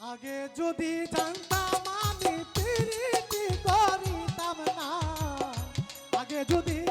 আগে যদি জানতাম আমি প্রীতি করিতাম না। আগে যদি